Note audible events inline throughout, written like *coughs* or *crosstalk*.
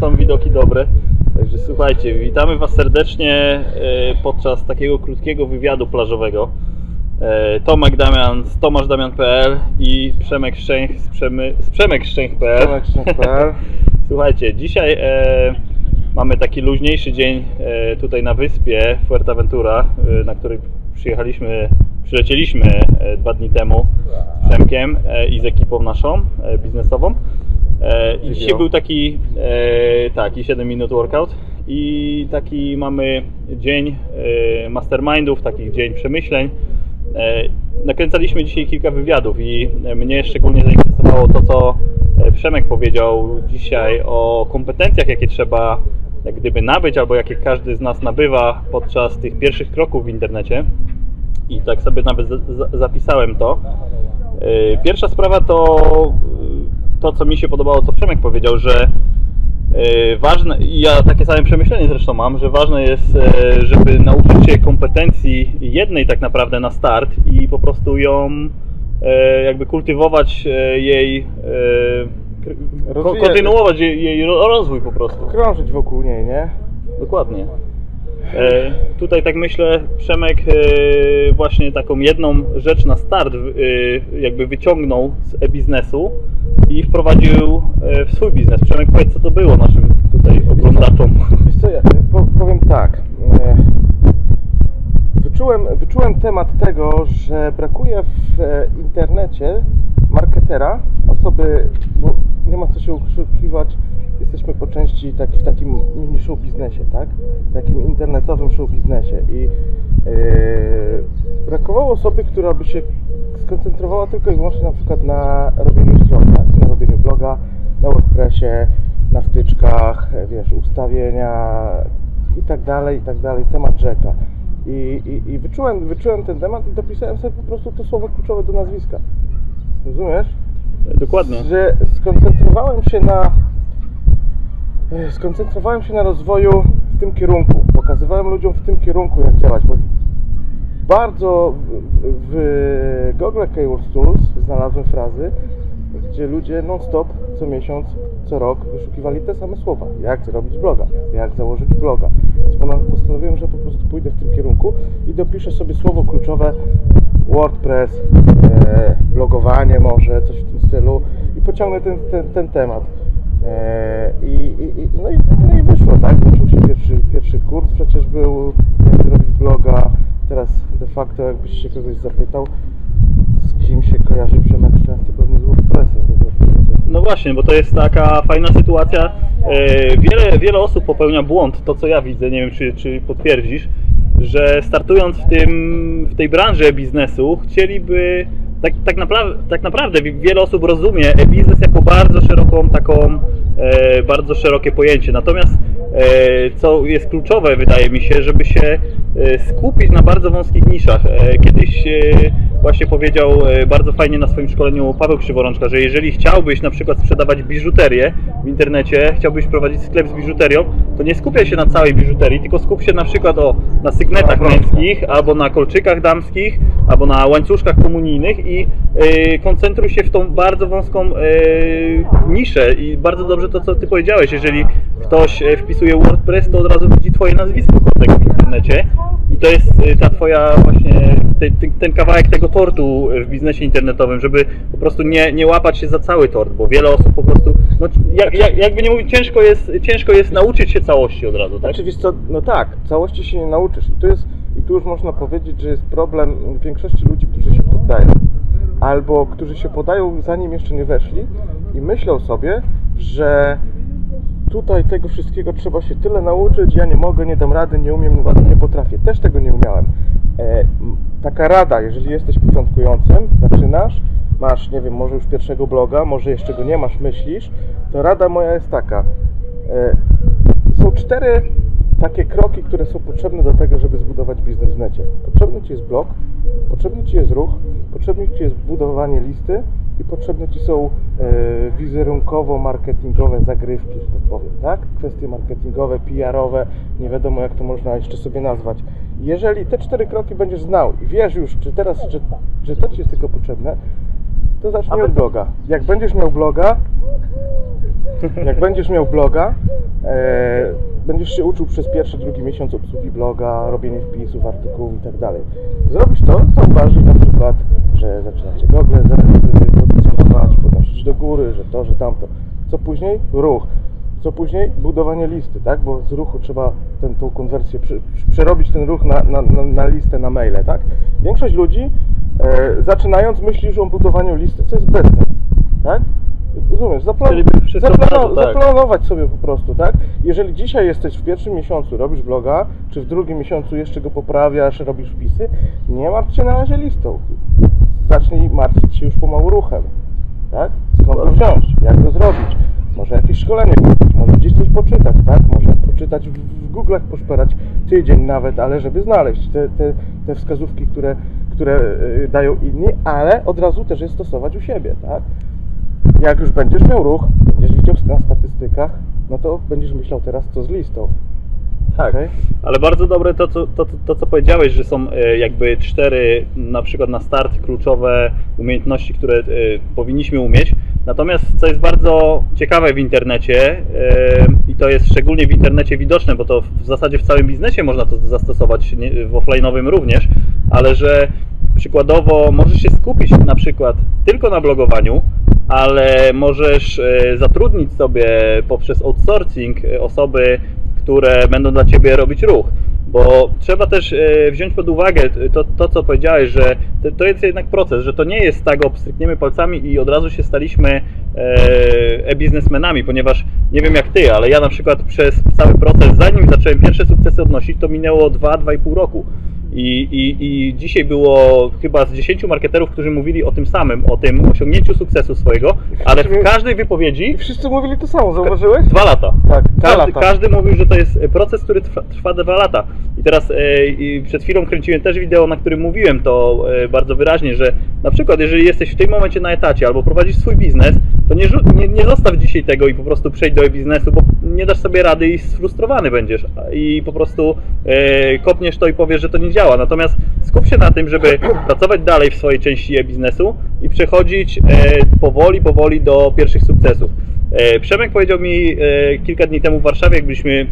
są widoki dobre. Także słuchajcie, witamy Was serdecznie e, podczas takiego krótkiego wywiadu plażowego. E, Tomek Damian z tomaszDamian.pl i Przemek Szczęch z, Przemy, z przemekszczęch.pl Przemek.pl. *laughs* Słuchajcie, dzisiaj e, mamy taki luźniejszy dzień e, tutaj na wyspie Fuerteventura, e, na której przyjechaliśmy, przylecieliśmy e, dwa dni temu z Przemkiem i z ekipą naszą biznesową. E, I dzisiaj był taki, e, taki 7 minut workout i taki mamy dzień e, mastermindów, taki dzień przemyśleń. Nakręcaliśmy dzisiaj kilka wywiadów i mnie szczególnie zainteresowało to, co Przemek powiedział dzisiaj o kompetencjach, jakie trzeba jak gdyby nabyć, albo jakie każdy z nas nabywa podczas tych pierwszych kroków w internecie. I tak sobie nawet za- za- zapisałem to. Pierwsza sprawa to to, co mi się podobało, co Przemek powiedział, że e, ważne, ja takie same przemyślenie zresztą mam, że ważne jest, e, żeby nauczyć się kompetencji jednej tak naprawdę na start i po prostu ją e, jakby kultywować jej, kontynuować jej, jej ro- rozwój po prostu. Krążyć wokół niej, nie? Dokładnie. E, tutaj tak myślę, Przemek e, właśnie taką jedną rzecz na start e, jakby wyciągnął z e-biznesu i wprowadził w swój biznes. Przemek, powiedz co to było naszym tutaj oglądaczom. Wiesz co, ja po, powiem tak. Wyczułem, wyczułem temat tego, że brakuje w internecie marketera, osoby, bo nie ma co się oszukiwać, jesteśmy po części tak, w takim mini show biznesie, tak? Takim internetowym show biznesie i e, brakowało osoby, która by się skoncentrowała tylko i wyłącznie na przykład na robieniu stron, tak? na robieniu bloga, na WordPressie, na wtyczkach, wiesz, ustawienia i tak dalej, i tak dalej, temat rzeka. I, i, i wyczułem, wyczułem ten temat i dopisałem sobie po prostu to słowo kluczowe do nazwiska. Rozumiesz? Dokładnie. Że skoncentrowałem się na skoncentrowałem się na rozwoju w tym kierunku. Pokazywałem ludziom w tym kierunku jak działać, bo bardzo w, w Google Keywords Tools znalazłem frazy, gdzie ludzie non-stop co miesiąc, co rok wyszukiwali te same słowa. Jak zrobić bloga, jak założyć bloga. Więc postanowiłem, że po prostu pójdę w tym kierunku i dopiszę sobie słowo kluczowe WordPress, e, blogowanie może, coś w tym stylu i pociągnę ten, ten, ten temat. E, i, i, no, i, no i wyszło, tak? Zaczął się pierwszy, pierwszy kurs, przecież był jak zrobić bloga. Teraz de facto jakbyś się kogoś zapytał, z kim się kojarzy Przemek Szczęch, to pewnie z WordPressem. No właśnie, bo to jest taka fajna sytuacja. E, Wiele, wiele osób popełnia błąd, to co ja widzę, nie wiem czy, czy potwierdzisz, że startując w, tym, w tej branży biznesu chcieliby, tak, tak, naprawdę, tak naprawdę wi- wiele osób rozumie e-biznes jako bardzo szeroką taką, e, bardzo szerokie pojęcie. Natomiast e, co jest kluczowe wydaje mi się, żeby się e, skupić na bardzo wąskich niszach. E, Kiedyś e, właśnie powiedział e, bardzo fajnie na swoim szkoleniu Paweł Krzyworączka, że jeżeli chciałbyś na przykład sprzedawać biżuterię w internecie, chciałbyś prowadzić sklep z biżuterią, to nie skupiaj się na całej biżuterii, tylko skup się na przykład o, na sygnetach Na męskich, albo na kolczykach damskich, albo na łańcuszkach komunijnych i e, koncentruj się w tą bardzo wąską e, niszę. I bardzo dobrze to, co Ty powiedziałeś, jeżeli ktoś wpisuje WordPress, to od razu widzi Twoje nazwisko w internecie i to jest ta Twoja właśnie, te, te, ten kawałek tego tortu w biznesie internetowym, żeby po prostu nie, nie łapać się za cały tort, bo wiele osób po prostu, no, jak, jak, jakby nie mówić, ciężko jest, ciężko jest nauczyć się całości od razu, tak? Znaczy, wiesz co, no tak, całości się nie nauczysz. I tu, jest, I tu już można powiedzieć, że jest problem większości ludzi, którzy się poddają. Albo którzy się podają zanim jeszcze nie weszli i myślą sobie, że tutaj tego wszystkiego trzeba się tyle nauczyć, ja nie mogę, nie dam rady, nie umiem, nie potrafię. Też tego nie umiałem. E, taka rada, jeżeli jesteś początkującym, zaczynasz, masz, nie wiem, może już pierwszego bloga, może jeszcze go nie masz, myślisz, to rada moja jest taka. E, są cztery takie kroki, które są potrzebne do tego, żeby zbudować biznes w necie. Potrzebny Ci jest blog, potrzebny Ci jest ruch, potrzebne Ci jest budowanie listy i potrzebne Ci są e, wizerunkowo-marketingowe zagrywki, że tak powiem, tak? Kwestie marketingowe, PR-owe, nie wiadomo jak to można jeszcze sobie nazwać. Jeżeli te cztery kroki będziesz znał i wiesz już, czy teraz, że, że to Ci jest tylko potrzebne, to zacznij od bloga. Jak będziesz miał bloga, Jak będziesz miał bloga, e, będziesz się uczył przez pierwszy, drugi miesiąc obsługi bloga, robienie wpisów, artykułów i tak dalej. Zrobisz to, zauważysz na przykład, że zaczyna Cię Google pozycjonować, podnosić do góry, że to, że tamto. Co później? Ruch. Co później? Budowanie listy, tak? Bo z ruchu trzeba ten, tą konwersję, przerobić ten ruch na, na, na, na listę, na maile, tak? Większość ludzi zaczynając myśli już o budowaniu listy, co jest bez sensu, tak? Rozumiesz? Zaplan- tak. Zaplanować sobie po prostu, tak? Jeżeli dzisiaj jesteś w pierwszym miesiącu, robisz bloga, czy w drugim miesiącu jeszcze go poprawiasz, robisz wpisy, nie martw się na razie listą. Zacznij martwić się już pomału ruchem, tak? Skąd go wziąć? Jak go zrobić? Może jakieś szkolenie kupić, może gdzieś coś poczytać, tak? Może poczytać w, w Google'ach, poszperać tydzień nawet, ale żeby znaleźć te, te, te wskazówki, które, które y, dają inni, ale od razu też je stosować u siebie, tak? Jak już będziesz miał ruch, będziesz widział na statystykach, no to będziesz myślał teraz co z listą. Tak, Okej. ale bardzo dobre to co, to, to, co powiedziałeś, że są e, jakby cztery na przykład na start kluczowe umiejętności, które e, powinniśmy umieć. Natomiast co jest bardzo ciekawe w internecie e, i to jest szczególnie w internecie widoczne, bo to w zasadzie w całym biznesie można to zastosować, w offline'owym również, ale że przykładowo możesz się skupić na przykład tylko na blogowaniu, ale możesz e, zatrudnić sobie poprzez outsourcing e, osoby, które będą dla Ciebie robić ruch. Bo trzeba też e, wziąć pod uwagę to, to co powiedziałeś, że to, jest jednak proces, że to nie jest tak, obstrykniemy palcami i od razu się staliśmy e, e-biznesmenami, ponieważ nie wiem jak Ty, ale ja na przykład przez cały proces, zanim zacząłem pierwsze sukcesy odnosić, to minęło 2-2,5 roku. I, i, I dzisiaj było chyba z 10 marketerów, którzy mówili o tym samym, o tym osiągnięciu sukcesu swojego, ale w każdej wypowiedzi I wszyscy mówili to samo, zauważyłeś? dwa lata. Tak, dwa Każdy, lata. każdy mówił, że to jest proces, który trwa, trwa dwa lata. I teraz e, i przed chwilą kręciłem też wideo, na którym mówiłem to e, bardzo wyraźnie, że na przykład jeżeli jesteś w tym momencie na etacie albo prowadzisz swój biznes, to nie, nie, nie zostaw dzisiaj tego i po prostu przejdź do biznesu, bo nie dasz sobie rady i sfrustrowany będziesz i po prostu e, kopniesz to i powiesz, że to nie działa. Natomiast skup się na tym, żeby *clears throat* pracować dalej w swojej części e-biznesu i przechodzić e, powoli, powoli do pierwszych sukcesów. E, Przemek powiedział mi e, kilka dni temu w Warszawie, jak byliśmy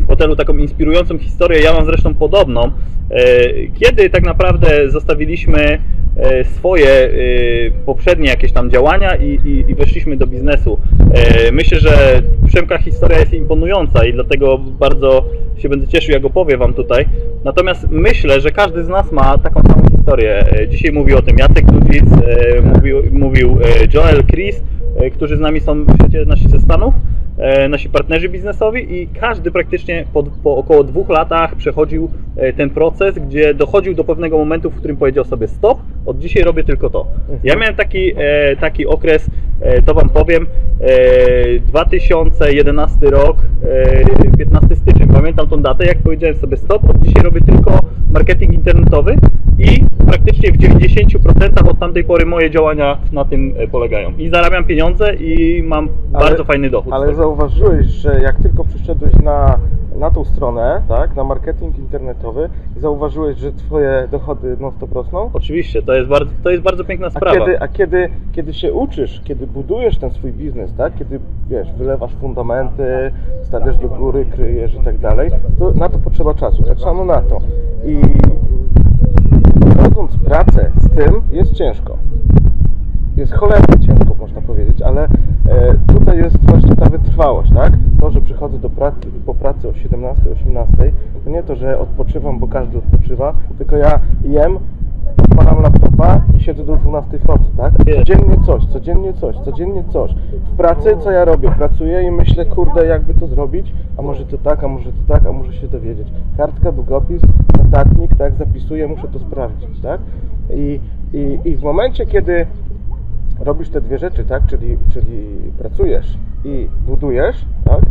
w hotelu taką inspirującą historię, ja mam zresztą podobną, e, kiedy tak naprawdę zostawiliśmy swoje e, poprzednie jakieś tam działania i, i, i weszliśmy do biznesu. E, Myślę, że Przemka historia jest imponująca i dlatego bardzo się będę cieszył, jak opowie Wam tutaj. Natomiast myślę, że każdy z nas ma taką samą historię. E, Dzisiaj mówił o tym Jacek Dudzic, e, mówił, mówił e, Joel, Chris, e, którzy z nami są w świecie nasi ze Stanów e, nasi partnerzy biznesowi i każdy praktycznie po, po około dwóch latach przechodził e, ten proces, gdzie dochodził do pewnego momentu, w którym powiedział sobie stop, od dzisiaj robię tylko to. Ja miałem taki, e, taki okres, e, to Wam powiem, e, 2011 rok, e, 15 styczeń, pamiętam tą datę, jak powiedziałem sobie stop, od dzisiaj robię tylko marketing internetowy i praktycznie w 90% od tamtej pory moje działania na tym e, polegają. I zarabiam pieniądze i mam Ale- bardzo fajny dochód. Ale zauważyłeś, że jak tylko przyszedłeś na, na tą stronę, tak, na marketing internetowy, zauważyłeś, że twoje dochody non stop rosną? Oczywiście, to jest bardzo, to jest bardzo piękna A sprawa. kiedy, a kiedy, kiedy się uczysz, kiedy budujesz ten swój biznes, tak? Kiedy wiesz, wylewasz fundamenty, stawiasz do góry, kryjesz i tak dalej, to na to potrzeba czasu, tak samo na to. I prowadząc pracę z tym jest ciężko. Jest cholernie ciężko, można powiedzieć, ale tutaj jest właśnie ta wytrwałość, tak? To, że przychodzę do pracy, po pracy o 17, 18, to nie to, że odpoczywam, bo każdy odpoczywa, tylko ja jem, odpalam laptopa i siedzę do 12 w nocy, tak? Codziennie coś, codziennie coś, codziennie coś. W pracy co ja robię? Pracuję i myślę, kurde, jakby to zrobić, a może to tak, a może to tak, a może się dowiedzieć. Kartka, długopis, notatnik, tak, zapisuję, muszę to sprawdzić, tak? I, i, i w momencie, kiedy robisz te dwie rzeczy, tak? Czyli, czyli pracujesz i budujesz, tak?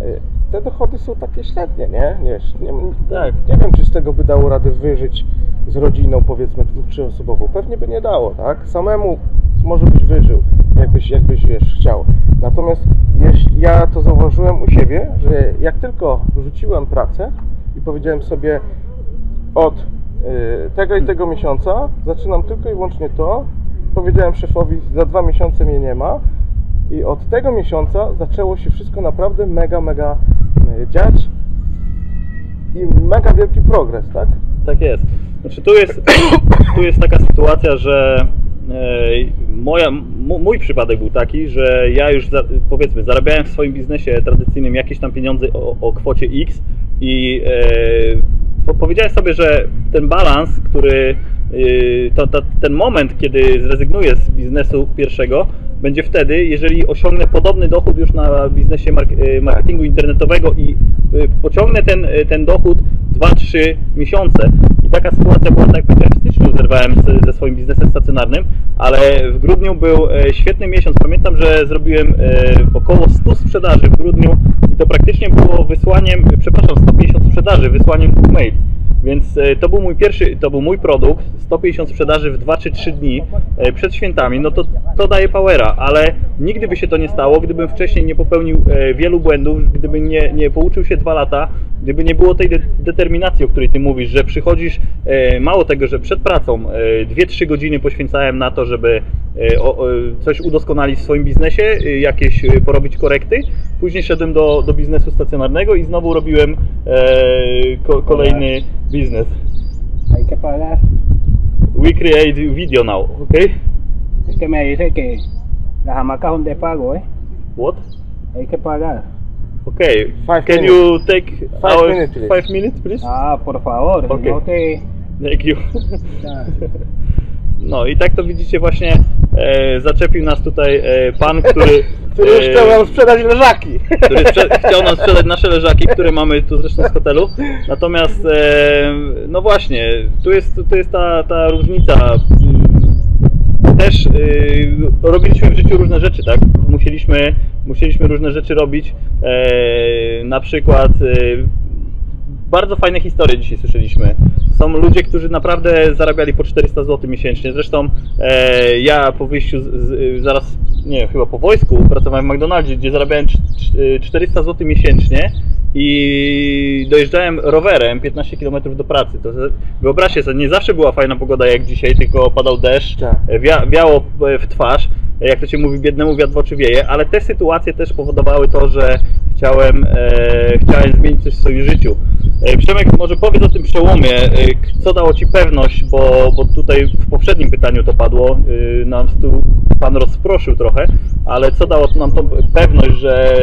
Y, Te dochody są takie średnie, nie? Nie, nie, Tak. nie wiem, czy z tego by dało radę wyżyć z rodziną, powiedzmy, dwu, trzyosobową. Pewnie by nie dało, tak? Samemu może byś wyżył, jakbyś, jakbyś wiesz, chciał. Natomiast jeśli ja to zauważyłem u siebie, że jak tylko rzuciłem pracę i powiedziałem sobie od y, tego i tego miesiąca zaczynam tylko i wyłącznie to. Powiedziałem szefowi, za dwa miesiące mnie nie ma I od tego miesiąca zaczęło się wszystko naprawdę mega, mega e, dziać i mega wielki progres, tak? Tak jest. Znaczy tu jest, *coughs* tu jest taka sytuacja, że e, moja, mój przypadek był taki, że ja już za, powiedzmy zarabiałem w swoim biznesie tradycyjnym jakieś tam pieniądze o, o kwocie X i po, powiedziałem sobie, że ten balans, który e, to, to, ten moment, kiedy zrezygnuję z biznesu pierwszego, będzie wtedy, jeżeli osiągnę podobny dochód już na biznesie e, marketingu internetowego i e, pociągnę ten, ten dochód 2-3 miesiące. I taka sytuacja była, tak jak powiedziałem, w styczniu zerwałem z, ze swoim biznesem stacjonarnym, ale w grudniu był e, świetny miesiąc. Pamiętam, że zrobiłem e, około 100 sprzedaży w grudniu i to praktycznie było wysłaniem, przepraszam, 150 sprzedaży, wysłaniem dwóch mail. Więc e, to był mój pierwszy, to był mój produkt, 150 sprzedaży w 2 czy 3 dni e, przed świętami, no to, to daje powera, ale nigdy by się to nie stało, gdybym wcześniej nie popełnił e, wielu błędów, gdyby nie, nie pouczył się 2 lata, gdyby nie było tej de determinacji, o której Ty mówisz, że przychodzisz, mało tego, że przed pracą e, 2-3 godziny poświęcałem na to, żeby coś udoskonalić w swoim biznesie, jakieś porobić korekty, później szedłem do, do biznesu stacjonarnego i znowu robiłem ko kolejny biznes. Hay que pagar. We create video now, okay? Es que me dice que las hamacas son de pago, ¿eh? What? Hay que pagar. Okay. Five Can minutes. you take Five our minutes, please. five minutes, please? Ah, por favor, Ok. no te... Thank you. *laughs* No i tak to widzicie właśnie e, zaczepił nas tutaj e, pan, który, *laughs* Który już e, chciał nam sprzedać leżaki. który sprze- chciał nam sprzedać nasze leżaki, które mamy tu zresztą z hotelu. Natomiast e, no właśnie, tu jest, tu jest ta, ta różnica. Też y, robiliśmy w życiu różne rzeczy, tak? Musieliśmy, musieliśmy różne rzeczy robić. E, na przykład bardzo fajne historie dzisiaj słyszeliśmy. Są ludzie, którzy naprawdę zarabiali po 400 zł miesięcznie. Zresztą e, ja po wyjściu, z, z, zaraz, nie wiem, chyba po wojsku, pracowałem w McDonaldzie, gdzie zarabiałem cz- cz- 400 zł miesięcznie i dojeżdżałem rowerem 15 km do pracy. To wyobraźcie sobie, nie zawsze była fajna pogoda jak dzisiaj, tylko padał deszcz, Tak. wia, wiało w twarz, jak to się mówi, biednemu wiatr w oczy wieje, ale te sytuacje też powodowały to, że chciałem, e, chciałem zmienić coś w swoim życiu. E, Przemek, może powiedz o tym przełomie, e, co dało Ci pewność, bo, bo tutaj w poprzednim pytaniu to padło, e, nam tu Pan rozproszył trochę, ale co dało nam tą pewność, że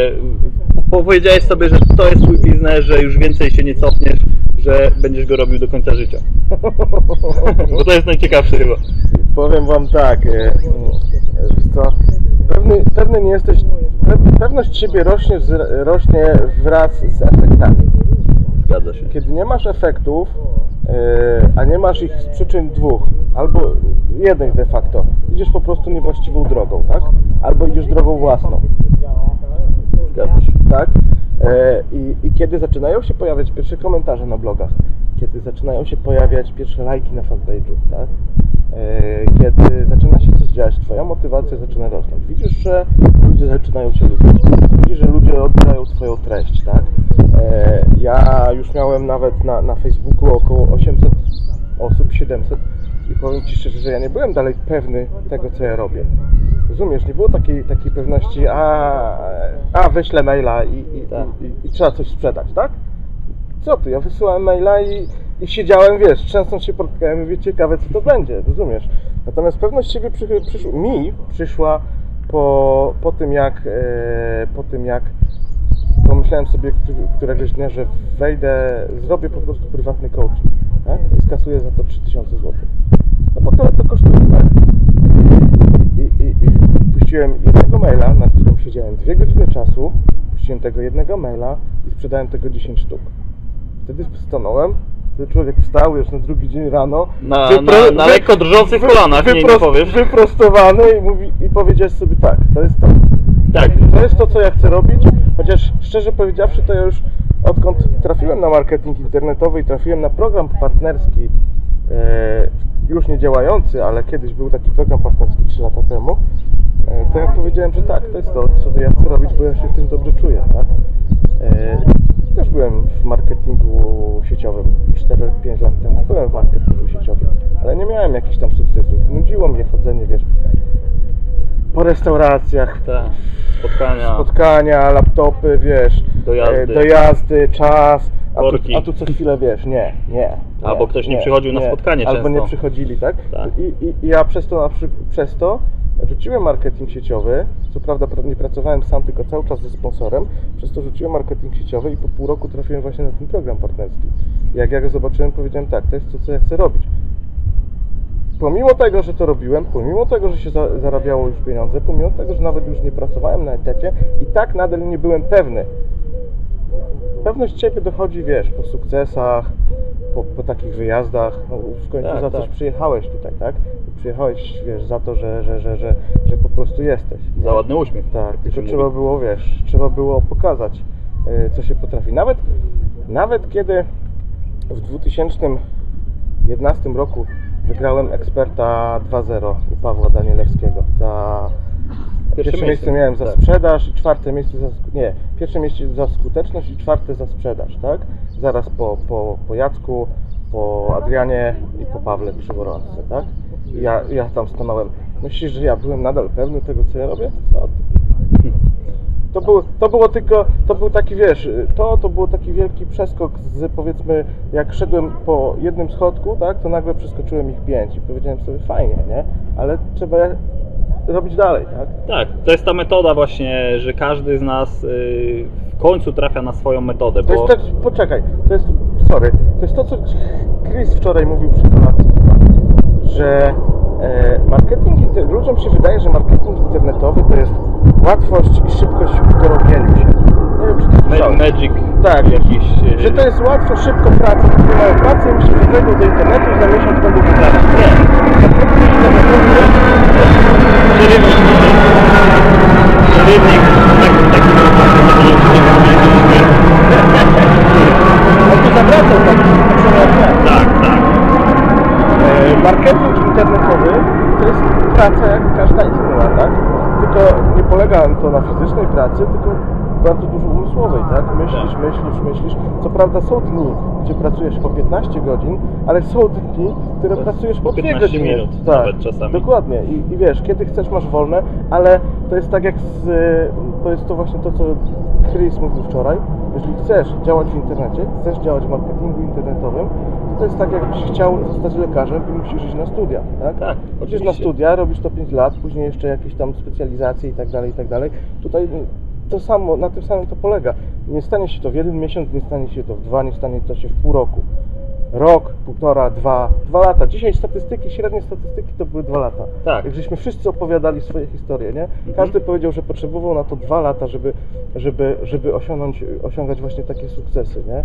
po- powiedziałeś sobie, że to jest Twój biznes, że już więcej się nie cofniesz, że będziesz go robił do końca życia. *laughs* Bo to jest najciekawsze chyba. Powiem wam tak, co, pewny, pewny nie jesteś, pe- pewność siebie rośnie, rośnie wraz z efektami. Zgadza się. Kiedy nie masz efektów, e, a nie masz ich z przyczyn dwóch, albo jednych de facto, idziesz po prostu niewłaściwą drogą, tak? Albo idziesz drogą własną, Zgadza się. tak? E, I, I kiedy zaczynają się pojawiać pierwsze komentarze na blogach, kiedy zaczynają się pojawiać pierwsze lajki na fanpage'u, tak? E, Kiedy zaczyna się coś dziać, Twoja motywacja zaczyna rosnąć. Widzisz, że ludzie zaczynają Cię lubić. Widzisz, że ludzie odbierają Twoją treść, tak? E, Ja już miałem nawet na, na Facebooku około 800 osób, 700 i powiem Ci szczerze, że ja nie byłem dalej pewny tego, co ja robię. Rozumiesz, nie było takiej, takiej pewności, a, a wyślę maila i, i, Tak. i, i trzeba coś sprzedać, tak? Co ty, ja wysyłałem maila i, i siedziałem, wiesz, trzęsąc się portkiem i mówię, ciekawe co to będzie, rozumiesz? Natomiast pewność siebie przy, przysz, mi przyszła po, po tym jak, e, po tym jak pomyślałem sobie któ- któregoś dnia, że wejdę, zrobię po prostu prywatny coaching, tak? I skasuję za to 3000 zł. No bo to, to kosztuje, tak? I, i, i, puściłem jednego maila, na którym siedziałem dwie godziny czasu, puściłem tego jednego maila i sprzedałem tego 10 sztuk. Wtedy stanąłem, człowiek wstał już na drugi dzień rano. Na, wypro- na, na lekko drżących wy- kolanach, nie, nie wyprost- powiesz. Wyprostowany i, mówi, i powiedziałeś sobie tak, to jest to. Tak. To jest to, co ja chcę robić, chociaż szczerze powiedziawszy, to ja już odkąd trafiłem na marketing internetowy i trafiłem na program partnerski, e, już nie działający, ale kiedyś był taki program partnerski 3 lata temu, e, to ja powiedziałem, że tak, to jest to, co ja chcę robić, bo ja się w tym dobrze czuję. Tak? E, byłem w marketingu sieciowym 4-5 lat temu, byłem w marketingu sieciowym, ale nie miałem jakichś tam sukcesów. Nudziło mnie chodzenie, wiesz, po restauracjach, Tak. Spotkania. spotkania, laptopy, wiesz, Dojazdy. e, dojazdy czas, a tu, a tu co chwilę, wiesz, nie, nie. nie Albo ktoś nie przychodził na spotkanie Albo nie często. przychodzili, tak? Tak. I, i, I ja przez to, na przy, przez to rzuciłem marketing sieciowy, co prawda pra- nie pracowałem sam, tylko cały czas ze sponsorem, przez to rzuciłem marketing sieciowy i po pół roku trafiłem właśnie na ten program partnerski. Jak ja go zobaczyłem, powiedziałem tak, to jest to, co ja chcę robić pomimo tego, że to robiłem, pomimo tego, że się za, zarabiało już pieniądze, pomimo tego, że nawet już nie pracowałem na etacie, i tak nadal nie byłem pewny. Pewność siebie dochodzi, wiesz, po sukcesach, po, po takich wyjazdach. No, w końcu Tak, za coś tak. przyjechałeś tutaj, tak? Przyjechałeś, wiesz, za to, że, że, że, że, że po prostu jesteś. Za ładny uśmiech. Tak, tylko trzeba mówi. było, wiesz, trzeba było pokazać, y, co się potrafi. Nawet, nawet kiedy w 2011 roku wygrałem eksperta 2.0 u Pawła Danielewskiego za Pierwsze pierwsze, miejsce, miejsce miałem za tak. sprzedaż i czwarte miejsce za nie, pierwsze miejsce za skuteczność i czwarte za sprzedaż, tak? Zaraz po, po, po Jacku, po Adrianie i po Pawle Krzyworodce, tak? Ja, ja tam stanąłem. Myślisz, że ja byłem nadal pewny tego, co ja robię? Co ty? To, był, to było tylko, to był taki, wiesz, to, to było taki wielki przeskok z, powiedzmy, jak szedłem po jednym schodku, tak, to nagle przeskoczyłem ich pięć i powiedziałem sobie, fajnie, nie? Ale trzeba robić dalej, tak? Tak, to jest ta metoda właśnie, że każdy z nas y, w końcu trafia na swoją metodę, To bo jest tak, poczekaj, to jest, sorry, to jest to, co Chris wczoraj mówił przy chyba, że e, marketing, ludziom się wydaje, że marketing internetowy to jest łatwość i szybkość w dorobieniu się. Nie wiem, czy to słyszałeś. magic Tak, jakiś... y, Że to jest łatwo, szybko praca, mają pracę i myślą, że wejdą do internetu i za miesiąc będą wygrać. Nie. Myślisz, myślisz. Co prawda są dni, gdzie pracujesz po 15 godzin, ale są dni, które Po pracujesz po 2 15 godziny. minut tak, nawet czasami. Dokładnie. I, I wiesz, kiedy chcesz masz wolne, ale to jest tak jak z, to jest to właśnie to, co Chris mówił wczoraj. Jeżeli chcesz działać w internecie, chcesz działać w marketingu internetowym, to to jest tak jakbyś chciał zostać lekarzem i musisz iść na studia, tak? Tak, Idziesz na studia, robisz to 5 lat, później jeszcze jakieś tam specjalizacje i tak dalej, i tak dalej. Tutaj to samo, na tym samym to polega. Nie stanie się to w jeden miesiąc, nie stanie się to w dwa, nie stanie to się w pół roku. Rok, półtora, dwa, dwa lata. Dzisiaj statystyki, średnie statystyki to były dwa lata. Tak. Jak żeśmy wszyscy opowiadali swoje historie, nie? Każdy powiedział, że potrzebował na to dwa lata, żeby, żeby, żeby osiągnąć, osiągać właśnie takie sukcesy, nie?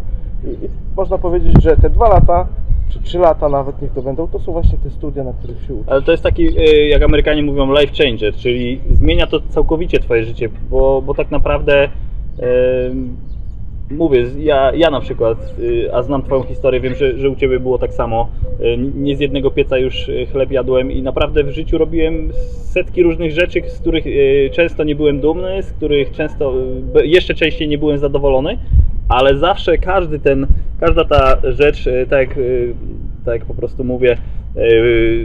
I, I można powiedzieć, że te dwa lata, czy trzy lata nawet niech to będą, to są właśnie te studia, na których się uczy. Ale to jest taki, y, jak Amerykanie mówią, life changer, czyli zmienia to całkowicie Twoje życie, bo, bo tak naprawdę y, mówię, ja, ja na przykład, y, a znam Twoją historię, wiem, że, że u Ciebie było tak samo. Y, Nie z jednego pieca już y, chleb jadłem i naprawdę w życiu robiłem setki różnych rzeczy, z których często nie byłem dumny, z których często, jeszcze częściej nie byłem zadowolony, ale zawsze każdy ten, każda ta rzecz, tak tak po prostu mówię,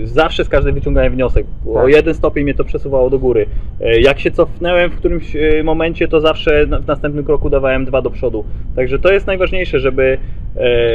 zawsze z każdej wyciągałem wniosek. O Tak. jeden stopień mnie to przesuwało do góry. Y, Jak się cofnąłem w którymś y, momencie, to zawsze w następnym kroku dawałem dwa do przodu. Także to jest najważniejsze, żeby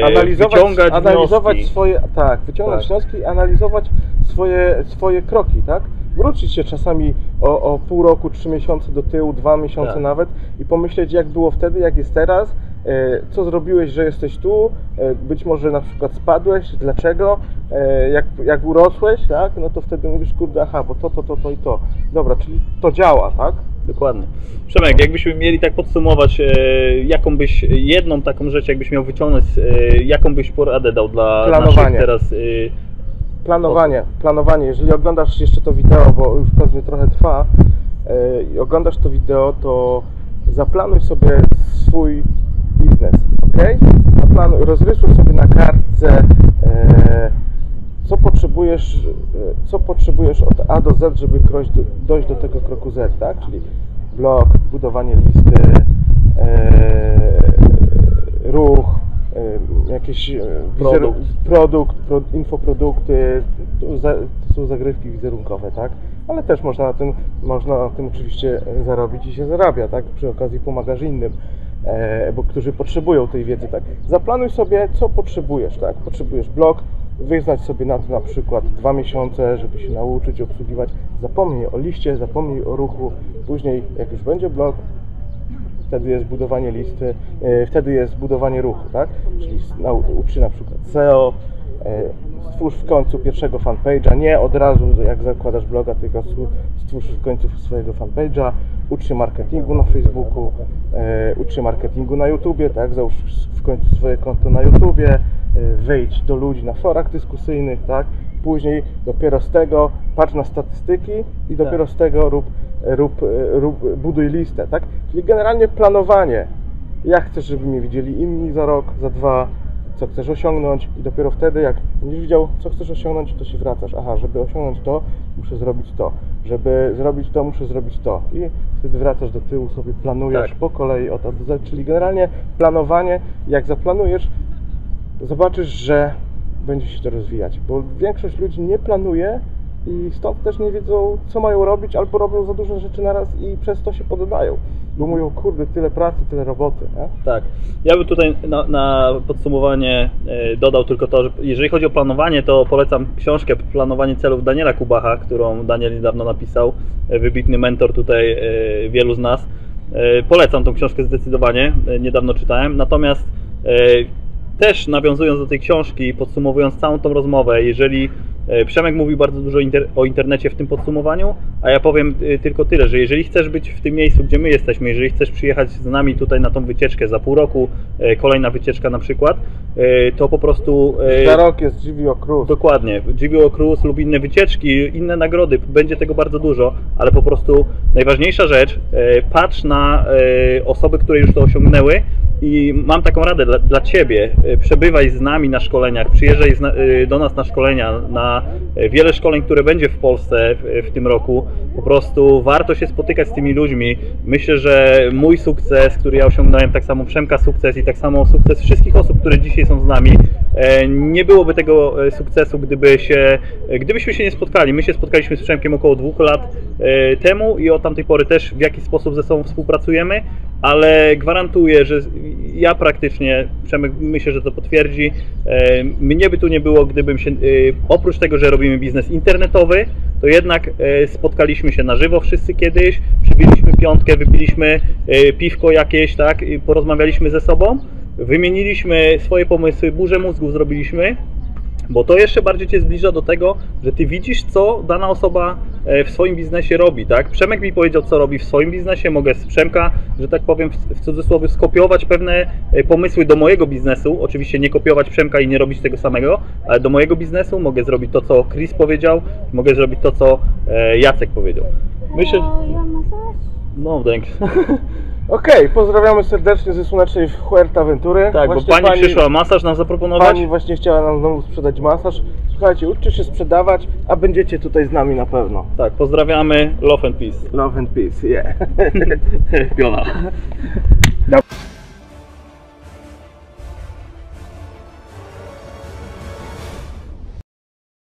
analizować, wyciągać analizować wnioski. swoje, tak, wyciągnąć Tak. wnioski, analizować swoje, swoje kroki, tak? Wrócić się czasami o, o pół roku, trzy miesiące do tyłu, dwa miesiące Tak. nawet i pomyśleć jak było wtedy, jak jest teraz, e, co zrobiłeś, że jesteś tu, e, być może na przykład spadłeś, dlaczego, e, jak, jak urosłeś, tak? No to wtedy mówisz, kurde, aha, bo to, to, to, to i to. Dobra, czyli to działa, tak? Dokładnie. Przemek, jakbyśmy mieli tak podsumować, jaką byś, jedną taką rzecz, jakbyś miał wyciągnąć, jaką byś poradę dał dla Planowanie. naszych teraz Planowanie, planowanie. Jeżeli oglądasz jeszcze to wideo, bo już pewnie trochę trwa, yy, i oglądasz to wideo, to zaplanuj sobie swój biznes, ok? Zaplanuj, rozrysuj sobie na kartce, yy, co potrzebujesz, yy, co potrzebujesz od A do Z, żeby dojść do, tego kroku Z, tak? Czyli blog, budowanie listy, ruch, jakieś Produkt. produkt pro, infoprodukty, to, za, są zagrywki wizerunkowe, tak? Ale też można na tym, można na tym oczywiście zarobić i się zarabia, tak? Przy okazji pomagasz innym, e, bo którzy potrzebują tej wiedzy, tak? Zaplanuj sobie, co potrzebujesz, tak? Potrzebujesz blog, wyznać sobie na to na przykład dwa miesiące, żeby się nauczyć obsługiwać. Zapomnij o liście, zapomnij o ruchu. Później, jak już będzie blog, wtedy jest budowanie listy, e, wtedy jest budowanie ruchu, tak? Czyli uczy na przykład SEO, e, stwórz w końcu pierwszego fanpage'a, nie od razu jak zakładasz bloga, tylko stwór- stwórz w końcu swojego fanpage'a, ucz się marketingu na Facebooku, e, ucz się marketingu na YouTubie, tak? Załóż w końcu swoje konto na YouTubie, wejdź do ludzi na forach dyskusyjnych, tak? Później dopiero z tego patrz na statystyki i dopiero z tego rób, rób, rób, buduj listę, tak? Czyli generalnie planowanie. Jak chcesz, żeby mnie widzieli inni za rok, za dwa, co chcesz osiągnąć i dopiero wtedy, jak będziesz widział, co chcesz osiągnąć, to się wracasz. Aha, żeby osiągnąć to, muszę zrobić to. Żeby zrobić to, muszę zrobić to. I wtedy wracasz do tyłu, sobie planujesz Tak. po kolei od A do Z. Czyli generalnie planowanie, jak zaplanujesz, zobaczysz, że będzie się to rozwijać, bo większość ludzi nie planuje i stąd też nie wiedzą, co mają robić, albo robią za dużo rzeczy naraz i przez to się poddają. Bo mówią, kurde, tyle pracy, tyle roboty. Nie? Tak. Ja bym tutaj na, na podsumowanie e, dodał tylko to, że jeżeli chodzi o planowanie, to polecam książkę Planowanie celów Daniela Kubacha, którą Daniel niedawno napisał, e, wybitny mentor tutaj e, wielu z nas. Polecam tą książkę zdecydowanie, niedawno czytałem. Natomiast też nawiązując do tej książki, podsumowując całą tą rozmowę, jeżeli e, Przemek mówił bardzo dużo inter, o internecie w tym podsumowaniu, a ja powiem e, tylko tyle, że jeżeli chcesz być w tym miejscu, gdzie my jesteśmy, jeżeli chcesz przyjechać z nami tutaj na tą wycieczkę za pół roku, e, kolejna wycieczka na przykład, to po prostu Za rok jest GVO Cruise. Dokładnie. GVO Cruise lub inne wycieczki, inne nagrody, będzie tego bardzo dużo, ale po prostu najważniejsza rzecz, patrz na osoby, które już to osiągnęły i mam taką radę dla, dla Ciebie, e, przebywaj z nami na szkoleniach, przyjeżdżaj e, do nas na szkolenia, na e, wiele szkoleń, które będzie w Polsce w, w tym roku, po prostu warto się spotykać z tymi ludźmi. Myślę, że mój sukces, który ja osiągnąłem, tak samo Przemka sukces i tak samo sukces wszystkich osób, które dzisiaj są z nami, nie byłoby tego e, sukcesu, gdyby się, e, gdybyśmy się nie spotkali. My się spotkaliśmy z Przemkiem około dwóch lat e, temu i od tamtej pory też w jakiś sposób ze sobą współpracujemy, ale gwarantuję, że ja praktycznie, Przemek myślę, że to potwierdzi, e, mnie by tu nie było, gdybym się, e, oprócz tego, że robimy biznes internetowy, to jednak e, spotkaliśmy się na żywo wszyscy kiedyś, przybiliśmy piątkę, wypiliśmy e, piwko jakieś, tak, i porozmawialiśmy ze sobą, wymieniliśmy swoje pomysły, burzę mózgów zrobiliśmy, bo to jeszcze bardziej Cię zbliża do tego, że Ty widzisz, co dana osoba e, w swoim biznesie robi, tak? Przemek mi powiedział, co robi w swoim biznesie, mogę z Przemka, że tak powiem, w cudzysłowie, skopiować pewne e, pomysły do mojego biznesu, oczywiście nie kopiować Przemka i nie robić tego samego, ale do mojego biznesu mogę zrobić to, co Chris powiedział, mogę zrobić to, co e, Jacek powiedział. Myślę, massage? No thanks. *laughs* Okej, pozdrawiamy serdecznie ze słonecznej Fuerteventury. Tak, Właśnie bo pani, przyszła masaż nam zaproponować. Pani właśnie chciała nam znowu sprzedać masaż. Słuchajcie, uczcie się sprzedawać, a będziecie tutaj z nami na pewno. Tak, pozdrawiamy, love and peace. Love and peace, yeah. *laughs* Piona. Dobra. *laughs*